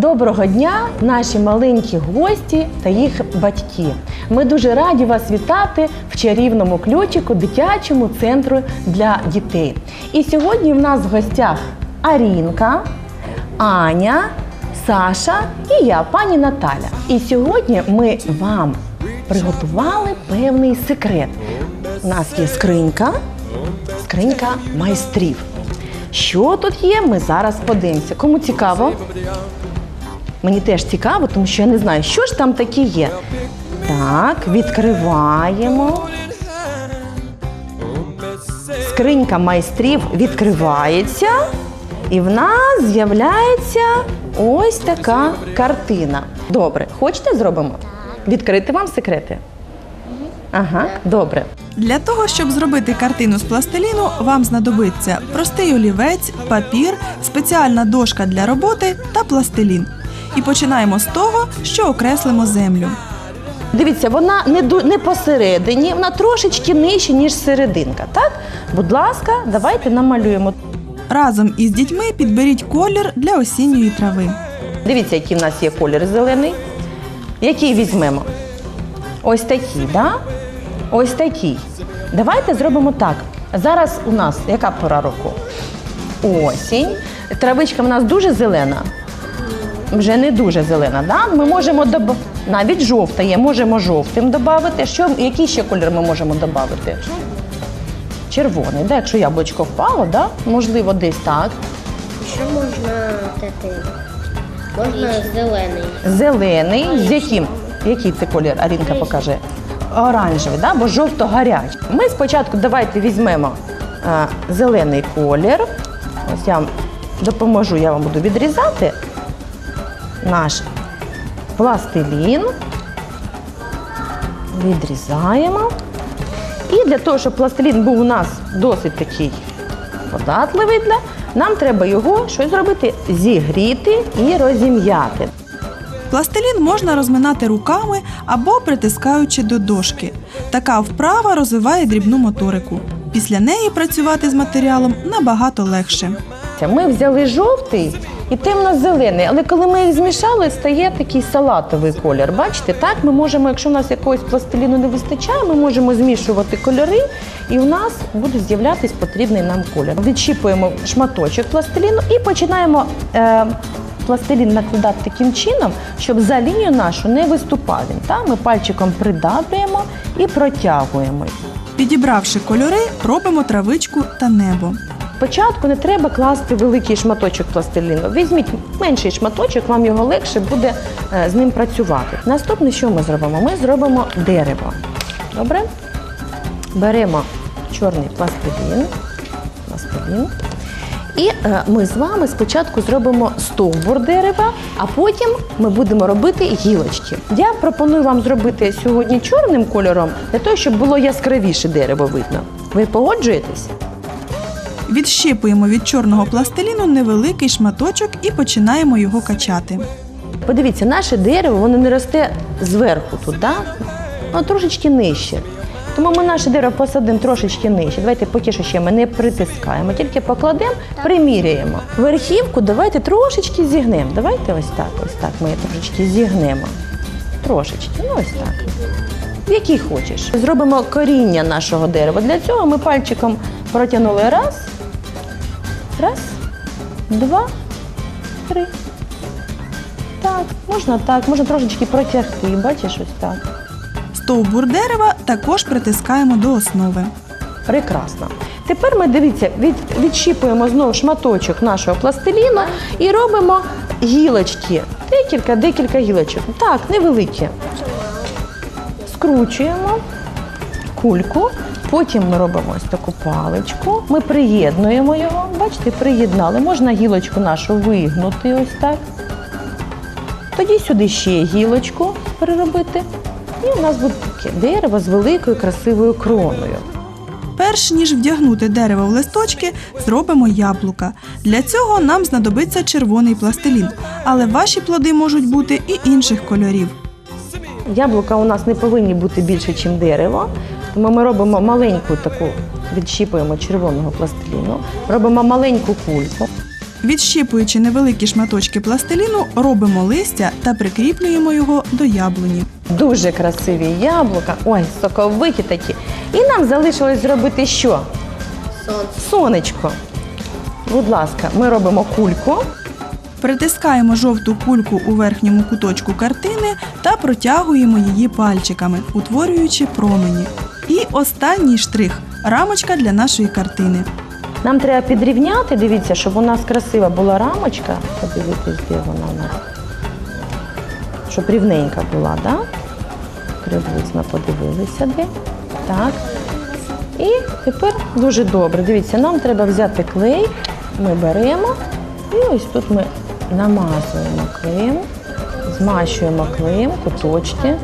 Доброго дня, наші маленькі гості та їх батьки. Ми дуже раді вас вітати в чарівному ключику дитячому центру для дітей. І сьогодні в нас в гостях Арінка, Аня, Саша і я, пані Наталя. І сьогодні ми вам приготували певний секрет. У нас є скринька, скринька майстрів. Що тут є, ми зараз подивимося. Кому цікаво? Мені теж цікаво, тому що я не знаю, що ж там таке є. Так, відкриваємо. Скринька майстрів відкривається, і в нас з'являється ось така картина. Добре, хочете зробимо? Відкрити вам секрети? Ага, добре. Для того, щоб зробити картину з пластиліну, вам знадобиться простий олівець, папір, спеціальна дошка для роботи та пластилін. І починаємо з того, що окреслимо землю. Дивіться, вона не, не посередині, вона трошечки нижче, ніж серединка. Так? Будь ласка, давайте намалюємо. Разом із дітьми підберіть колір для осінньої трави. Дивіться, який в нас є колір зелений. Який візьмемо? Ось такий, да? Ось такий. Давайте зробимо так. Зараз у нас яка пора року? Осінь. Травичка в нас дуже зелена. Вже не дуже зелена, да? Ми можемо доб... навіть жовта є, можемо жовтим додати. Що, який ще колір ми можемо додати? Червоний, да? якщо яблучко впало, да? можливо, десь так. Ще можна такий. Можна зелений. Зелений, з яким? Який це колір? Арінка покаже. Оранжевий, да? бо жовто-гарячий. Ми спочатку давайте візьмемо а, зелений колір. Ось я вам допоможу, я вам буду відрізати наш пластилін. Відрізаємо. І для того, щоб пластилін був у нас досить такий податливий, для, нам треба його щось зробити, зігріти і розім'яти. Пластилін можна розминати руками або притискаючи до дошки. Така вправа розвиває дрібну моторику. Після неї працювати з матеріалом набагато легше. Ми взяли жовтий і темно-зелений, але коли ми їх змішали, стає такий салатовий колір. Бачите, так ми можемо, якщо у нас якогось пластиліну не вистачає, ми можемо змішувати кольори, і у нас буде з'являтись потрібний нам колір. Відщіпуємо шматочок пластиліну і починаємо е, пластилін накладати таким чином, щоб за лінію нашу не виступав він. Та? Ми пальчиком придавлюємо і протягуємо. Підібравши кольори, робимо травичку та небо. Спочатку не треба класти великий шматочок пластиліну. Візьміть менший шматочок, вам його легше буде е, з ним працювати. Наступне, що ми зробимо? Ми зробимо дерево. Добре? Беремо чорний пластилін. пластилін. І е, ми з вами спочатку зробимо стовбур дерева, а потім ми будемо робити гілочки. Я пропоную вам зробити сьогодні чорним кольором для того, щоб було яскравіше дерево видно. Ви погоджуєтесь? Відщипуємо від чорного пластиліну невеликий шматочок і починаємо його качати. Подивіться, наше дерево воно не росте зверху туди, воно трошечки нижче. Тому ми наше дерево посадимо трошечки нижче. Давайте поки що ще ми не притискаємо, тільки покладемо, приміряємо. Верхівку давайте трошечки зігнемо. Давайте ось так, ось так ми її трошечки зігнемо. Трошечки, ну ось так. Який хочеш. Зробимо коріння нашого дерева. Для цього ми пальчиком протягнули раз, раз, два, три. Так, можна так, можна трошечки протягти, бачиш, ось так. Стовбур дерева також притискаємо до основи. Прекрасно. Тепер ми дивіться, від, відщіпуємо знову шматочок нашого пластиліну і робимо гілочки. Декілька, декілька гілочок. Так, невеликі. Скручуємо кульку. Потім ми робимо ось таку паличку. Ми приєднуємо його. Бачите, приєднали. Можна гілочку нашу вигнути ось так. Тоді сюди ще гілочку переробити. І у нас буде таке дерево з великою красивою кроною. Перш ніж вдягнути дерево в листочки, зробимо яблука. Для цього нам знадобиться червоний пластилін, але ваші плоди можуть бути і інших кольорів. Яблука у нас не повинні бути більше, ніж дерево. Тому ми робимо маленьку таку, відщіпуємо червоного пластиліну, робимо маленьку кульку. Відщіпуючи невеликі шматочки пластиліну, робимо листя та прикріплюємо його до яблуні. Дуже красиві яблука. Ой, соковиті такі. І нам залишилось зробити що? Сонечко. Будь ласка, ми робимо кульку. Притискаємо жовту кульку у верхньому куточку картини та протягуємо її пальчиками, утворюючи промені. І останній штрих рамочка для нашої картини. Нам треба підрівняти, дивіться, щоб у нас красива була рамочка. Подивитись, де вона у нас. Щоб рівненька була, так? Да? Приблизно подивилися де. Так. І тепер дуже добре. Дивіться, нам треба взяти клей. Ми беремо і ось тут ми намазуємо клеєм, змащуємо клеєм куточки.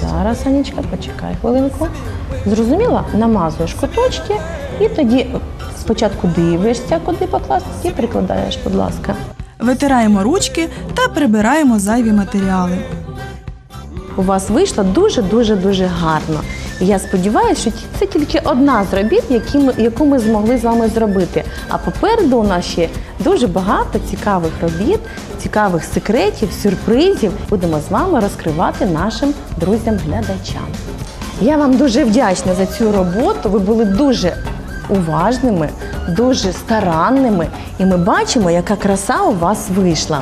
Зараз, Анічка, почекай хвилинку. Зрозуміла? Намазуєш куточки і тоді спочатку дивишся, куди покласти, і прикладаєш, будь ласка. Витираємо ручки та прибираємо зайві матеріали. У вас вийшло дуже-дуже дуже гарно. Я сподіваюся, що це тільки одна з робіт, яку ми змогли з вами зробити. А попереду у нас ще дуже багато цікавих робіт, цікавих секретів, сюрпризів. Будемо з вами розкривати нашим друзям-глядачам. Я вам дуже вдячна за цю роботу. Ви були дуже уважними, дуже старанними, і ми бачимо, яка краса у вас вийшла.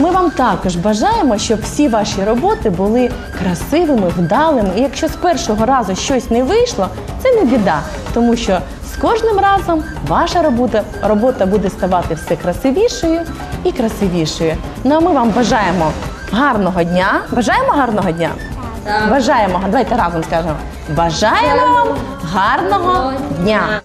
Ми вам також бажаємо, щоб всі ваші роботи були красивими, вдалими. І якщо з першого разу щось не вийшло, це не біда, тому що з кожним разом ваша робота, робота буде ставати все красивішою і красивішою. Ну а ми вам бажаємо гарного дня. Бажаємо гарного дня? Так. Бажаємо, давайте разом скажемо. Бажаємо вам гарного дня!